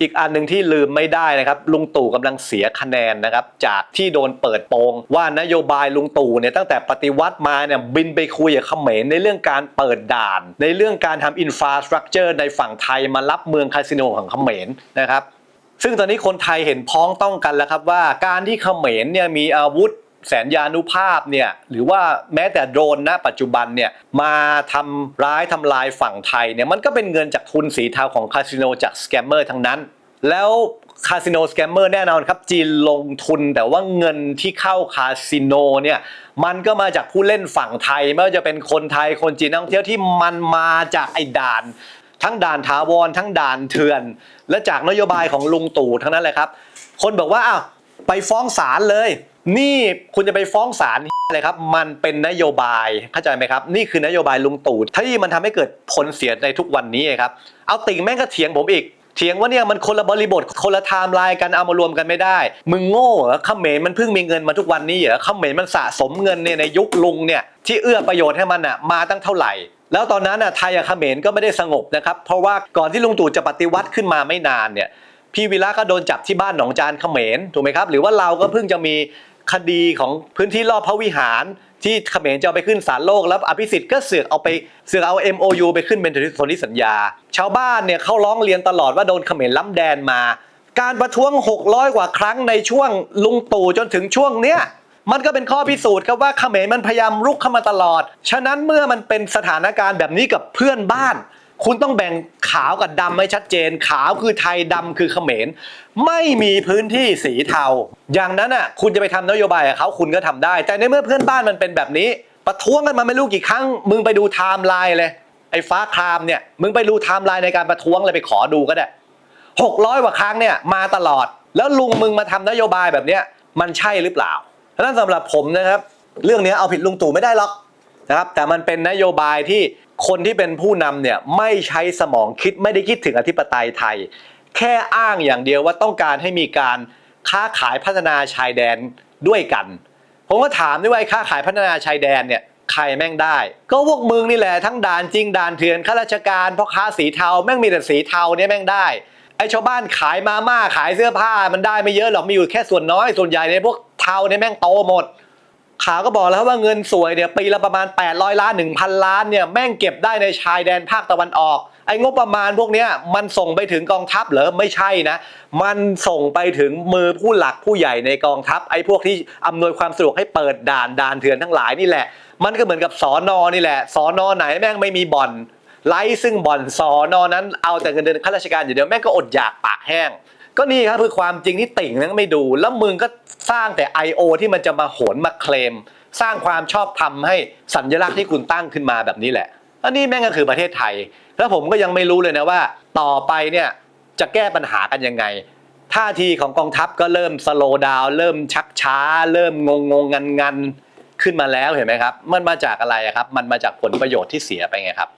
อีกอันหนึ่งที่ลืมไม่ได้นะครับลุงตู่กำลังเสียคะแนนนะครับจากที่โดนเปิดโปง ว่านโยบายลุงตู่เนี่ยตั้งแต่ปฏิวัติมาเนี่ยบินไปคุยกับเขมรในเรื่องการเปิดด่าน ในเรื่องการทำอินฟราสตรักเจอร์ในฝั่งไทยมารับเมืองคาสิโนของเขมรนะครับซึ่งตอนนี้คนไทยเห็นพ้องต้องกันแล้วครับว่าการที่เขมรเนี่ยมีอาวุธ แสนยานุภาพเนี่ยหรือว่าแม้แต่โดรนณปัจจุบันเนี่ยมาทำร้ายทำลายฝั่งไทยเนี่ยมันก็เป็นเงินจากทุนสีเทาของคาสิโนจากสแกมเมอร์ทั้งนั้น แล้วคาสิโนสแกมเมอร์แน่นอนครับจีนลงทุนแต่ว่าเงินที่เข้าคาสิโนเนี่ยมันก็มาจากผู้เล่นฝั่งไทย ไม่ว่าจะเป็นคนไทยคนจีนนักท่องเที่ยวที่มันมาจากไอ้ด่านทั้งด่านถาวรทั้งด่านเถื่อน และจากนโยบายของลุงตู่ทั้งนั้นแหละครับ คนบอกว่าอ้าวไปฟ้องศาลเลย นี่คุณจะไปฟ้องศาลอะไรครับ มันเป็นนโยบายเข้าใจไหมครับ นี่คือนโยบายลุงตู่ที่มันทำให้เกิดผลเสียในทุกวันนี้ครับ เอาติ่งแม่งก็เถียงผมอีกเถียงว่าเนี่ยมันคนละบริบทคนละไทม์ไลน์กันเอามารวมกันไม่ได้ มึงโง่เหรอเขมรมันเพิ่งมีเงินมาทุกวันนี้เหรอเขมรมันสะสมเงินเนี่ยในยุคลุงเนี่ยที่เอื้อประโยชน์ให้มันอะมาตั้งเท่าไหร่แล้วตอนนั้นอะไทยกับเขมรก็ไม่ได้สงบนะครับ เพราะว่าก่อนที่ลุงตู่จะปฏิวัติขึ้นมาไม่นานเนี่ยพี่วีระก็โดนจับที่บ้านหนองจานเขมรถูกไหมครับ หรือว่าเราก็เพิ่งจะมี คดีของพื้นที่รอบพระวิหาร ที่เขมรจะเอาไปขึ้นศาลโลกแล้วอภิสิทธิ์ก็เสือกเอาไปเสือกเอา MOU ไปขึ้นเป็นสนธิสัญญา ชาวบ้านเนี่ยเขาร้องเรียนตลอดว่าโดนเขมรล้ำแดนมา การประท้วง 600 กว่าครั้งในช่วงลุงตู่จนถึงช่วงเนี้ยมันก็เป็นข้อพิสูจน์ครับว่าเขมรมันพยายามรุกเข้ามาตลอด ฉะนั้นเมื่อมันเป็นสถานการณ์แบบนี้กับเพื่อนบ้าน คุณต้องแบ่งขาวกับดำให้ชัดเจน ขาวคือไทยดำคือเขมร ไม่มีพื้นที่สีเทา อย่างนั้นอะคุณจะไปทำนโยบายกับเขาคุณก็ทำได้ แต่ในเมื่อเพื่อนบ้านมันเป็นแบบนี้ ประท้วงกันมาไม่รู้กี่ครั้ง มึงไปดูไทม์ไลน์เลยไอ้ฟ้าครามเนี่ยมึงไปดูไทม์ไลน์ในการประท้วงเลยไปขอดูก็ได้หกร้อยกว่าครั้งเนี่ยมาตลอด แล้วลุงมึงมาทำนโยบายแบบเนี้ยมันใช่หรือเปล่าดังนั้นสำหรับผมนะครับ เรื่องนี้เอาผิดลุงตู่ไม่ได้หรอกนะครับ แต่มันเป็นนโยบายที่ คนที่เป็นผู้นำเนี่ยไม่ใช้สมองคิดไม่ได้คิดถึงอธิปไตยไทย แค่อ้างอย่างเดียวว่าต้องการให้มีการค้าขายพัฒนาชายแดนด้วยกัน ผมก็ถามด้วยว่าไอ้ค้าขายพัฒนาชายแดนเนี่ยใครแม่งได้ ก็พวกมึงนี่แหละทั้งด่านจริงด่านเถื่อนข้าราชการพ่อค้าสีเทาแม่งมีแต่สีเทาเนี่ยแม่งได้ไอ้ชาวบ้านขายมาม่าขายเสื้อผ้ามันได้ไม่เยอะหรอกมีอยู่แค่ส่วนน้อยส่วนใหญ่ในพวกเทาเนี่ยแม่งโตหมด ข่าวก็บอกแล้วว่าเงินสวยเนี่ยปีละประมาณ 800 ล้าน 1,000 ล้านเนี่ยแม่งเก็บได้ในชายแดนภาคตะวันออก ไอ้งบประมาณพวกเนี้ยมันส่งไปถึงกองทัพเหรอไม่ใช่นะ มันส่งไปถึงมือผู้หลักผู้ใหญ่ในกองทัพ ไอ้พวกที่อำนวยความสะดวกให้เปิดด่านด่านเถื่อนทั้งหลายนี่แหละ มันก็เหมือนกับสอนอนี่แหละสอนอไหนแม่งไม่มีบ่อนไล่ซึ่งบ่อนสอนอนั้นเอาแต่เงินเดือนข้าราชการอย่างเดียวแม่งก็อดอยากปากแห้ง ก็นี่ครับคือความจริงที่ติ่งนั้นไม่ดู แล้วมึงก็สร้างแต่ I.O. ที่มันจะมาโหนมาเคลม สร้างความชอบธรรมให้สัญลักษณ์ที่คุณตั้งขึ้นมาแบบนี้แหละอันนี้แม่งก็คือประเทศไทย แล้วผมก็ยังไม่รู้เลยนะว่า ต่อไปเนี่ยจะแก้ปัญหากันยังไงท่าทีของกองทัพก็เริ่มสโลดาวเริ่มชักช้า เริ่มงงงงันงันๆขึ้นมาแล้วเห็นไหมครับ มันมาจากอะไรครับ มันมาจากผลประโยชน์ที่เสียไปไงครับ